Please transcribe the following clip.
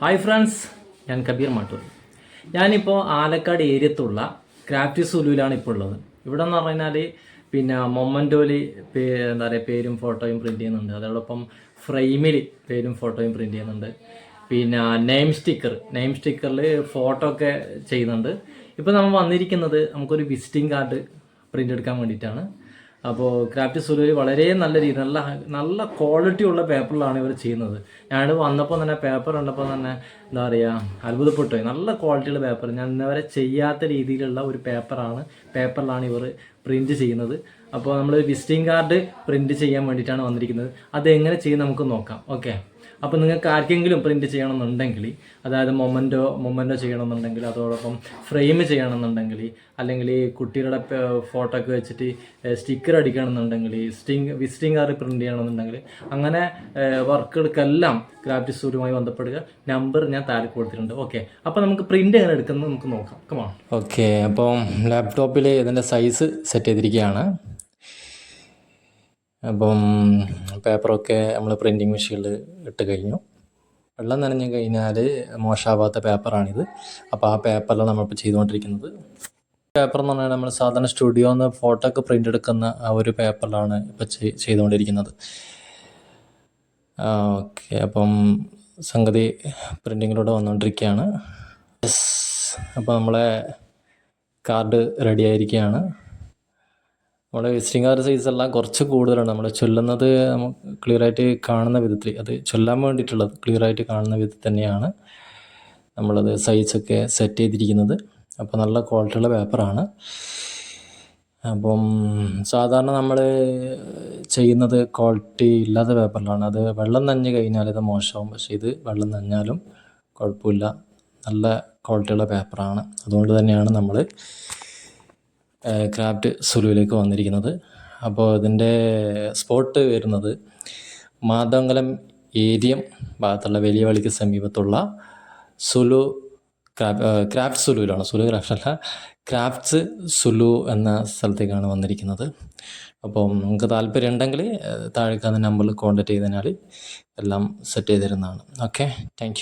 Hi friends ഞാൻ കബീർ മാട്ടൂർ. ഞാനിപ്പോൾ Alakkad ഏരിയത്തുള്ള craft സുലുവിലാണ് ഇപ്പോൾ ഉള്ളത്. ഇവിടെ എന്ന് പറഞ്ഞാൽ പിന്നെ മൊമ്മന്റോയിൽ എന്താ പറയുക പേരും ഫോട്ടോയും പ്രിന്റ് ചെയ്യുന്നുണ്ട്. അതോടൊപ്പം ഫ്രെയിമിൽ പേരും ഫോട്ടോയും പ്രിന്റ് ചെയ്യുന്നുണ്ട്. പിന്നെ നെയിം സ്റ്റിക്കർ നെയിം സ്റ്റിക്കറിൽ ഫോട്ടോ ഒക്കെ ചെയ്യുന്നുണ്ട്. ഇപ്പോൾ നമ്മൾ വന്നിരിക്കുന്നത് നമുക്കൊരു വിസിറ്റിംഗ് കാർഡ് പ്രിന്റ് എടുക്കാൻ വേണ്ടിയിട്ടാണ്. അപ്പോൾ ക്രാഫ്റ്റ് സുലൂരി വളരെ നല്ല രീതി നല്ല നല്ല ക്വാളിറ്റി ഉള്ള പേപ്പറിലാണ് ഇവർ ചെയ്യുന്നത്. ഞാൻ വന്നപ്പോൾ തന്നെ പേപ്പർ കണ്ടപ്പോൾ തന്നെ എന്താ പറയുക അത്ഭുതപ്പെട്ടു. നല്ല ക്വാളിറ്റിയുള്ള പേപ്പർ ഞാൻ ഇന്നവരെ ചെയ്യാത്ത രീതിയിലുള്ള ഒരു പേപ്പറാണ് പേപ്പറിലാണ് ഇവർ പ്രിന്റ് ചെയ്യുന്നത്. അപ്പോൾ നമ്മൾ വിസിറ്റിംഗ് കാർഡ് പ്രിന്റ് ചെയ്യാൻ വേണ്ടിയിട്ടാണ് വന്നിരിക്കുന്നത്. അത് എങ്ങനെ ചെയ്യും നമുക്ക് നോക്കാം. ഓക്കെ അപ്പോൾ നിങ്ങൾക്ക് ആർക്കെങ്കിലും പ്രിന്റ് ചെയ്യണമെന്നുണ്ടെങ്കിൽ അതായത് മൊമന്റോ മൊമന്റോ ചെയ്യണമെന്നുണ്ടെങ്കിൽ അതോടൊപ്പം ഫ്രെയിം ചെയ്യണമെന്നുണ്ടെങ്കിൽ അല്ലെങ്കിൽ കുട്ടികളുടെ ഫോട്ടോ ഒക്കെ വെച്ചിട്ട് സ്റ്റിക്കർ അടിക്കണമെന്നുണ്ടെങ്കിൽ സ്റ്റിങ് വിസിറ്റിംഗ് കാർഡ് പ്രിന്റ് ചെയ്യണമെന്നുണ്ടെങ്കിൽ അങ്ങനെ വർക്കുകൾക്കെല്ലാം ക്രാഫ്റ്റ് സ്റ്റുഡിയോയുമായി ബന്ധപ്പെടുക. നമ്പർ ഞാൻ താഴെ കൊടുത്തിട്ടുണ്ട്. ഓക്കെ അപ്പോൾ നമുക്ക് പ്രിന്റ് എങ്ങനെ എടുക്കുന്നത് നമുക്ക് നോക്കാം. കമാ ഓക്കെ അപ്പം ലാപ്ടോപ്പിൽ ഇതിന്റെ സൈസ് സെറ്റ് ചെയ്തിരിക്കുകയാണ്. അപ്പം പേപ്പറൊക്കെ നമ്മൾ പ്രിന്റിങ് മെഷീനിൽ ഇട്ട് കഴിഞ്ഞു. വെള്ളം നനഞ്ഞു കഴിഞ്ഞാൽ മോശമാവാത്ത പേപ്പറാണിത്. അപ്പോൾ ആ പേപ്പറിലാണ് നമ്മളിപ്പോൾ ചെയ്തുകൊണ്ടിരിക്കുന്നത്. പേപ്പർ എന്ന് പറഞ്ഞാൽ നമ്മൾ സാധാരണ സ്റ്റുഡിയോ നിന്ന് ഫോട്ടോ ഒക്കെ പ്രിന്റ് എടുക്കുന്ന ആ ഒരു പേപ്പറിലാണ് ഇപ്പോൾ ചെയ്തുകൊണ്ടിരിക്കുന്നത്. ഓക്കെ. അപ്പം സംഗതി പ്രിന്റിങ്ങിലൂടെ വന്നുകൊണ്ടിരിക്കുകയാണ് അപ്പോൾ നമ്മളെ കാർഡ് റെഡി ആയിരിക്കുകയാണ് നമ്മുടെ സൈസ് എല്ലാം കുറച്ച് കൂടുതലാണ്. നമ്മൾ ചൊല്ലുന്നത് നമുക്ക് ക്ലിയർ ആയിട്ട് കാണുന്ന വിധത്തിൽ അത് ചൊല്ലാൻ വേണ്ടിയിട്ടുള്ളത് ക്ലിയർ ആയിട്ട് കാണുന്ന വിധത്തിൽ തന്നെയാണ് നമ്മളത് സൈസൊക്കെ സെറ്റ് ചെയ്തിരിക്കുന്നത്. അപ്പോൾ നല്ല ക്വാളിറ്റിയുള്ള പേപ്പറാണ് അപ്പം സാധാരണ നമ്മൾ ചെയ്യുന്നത് ക്വാളിറ്റി ഇല്ലാത്ത പേപ്പറിലാണ് അത് വെള്ളം നനഞ്ഞ് കഴിഞ്ഞാൽ ഇത് മോശമാവും. പക്ഷേ ഇത് വെള്ളം നനഞ്ഞാലും കുഴപ്പമില്ല. നല്ല ക്വാളിറ്റിയുള്ള പേപ്പറാണ് അതുകൊണ്ട് തന്നെയാണ് നമ്മൾ ക്രാഫ്റ്റ് സുലുവിലേക്ക് വന്നിരിക്കുന്നത്. അപ്പോൾ ഇതിന്റെ സ്പോട്ട് വരുന്നത് മാതമംഗലം ഏരിയം ഭാഗത്തുള്ള വലിയ വളിക്ക് സമീപത്തുള്ള സുലു ക്രാഫ്റ്റ് സുലുവിലാണ്. സുലു ക്രാഫ്റ്റ് അല്ല ക്രാഫ്റ്റ്സ് സുലു എന്ന സ്ഥലത്തേക്കാണ് വന്നിരിക്കുന്നത്. അപ്പോൾ നിങ്ങൾക്ക് താല്പര്യം ഉണ്ടെങ്കിൽ താഴെ കാണുന്ന നമ്പറിൽ കോൺടാക്ട് ചെയ്തതിനാൽ എല്ലാം സെറ്റ് ചെയ്ത് തരുന്നതാണ്. Okay thank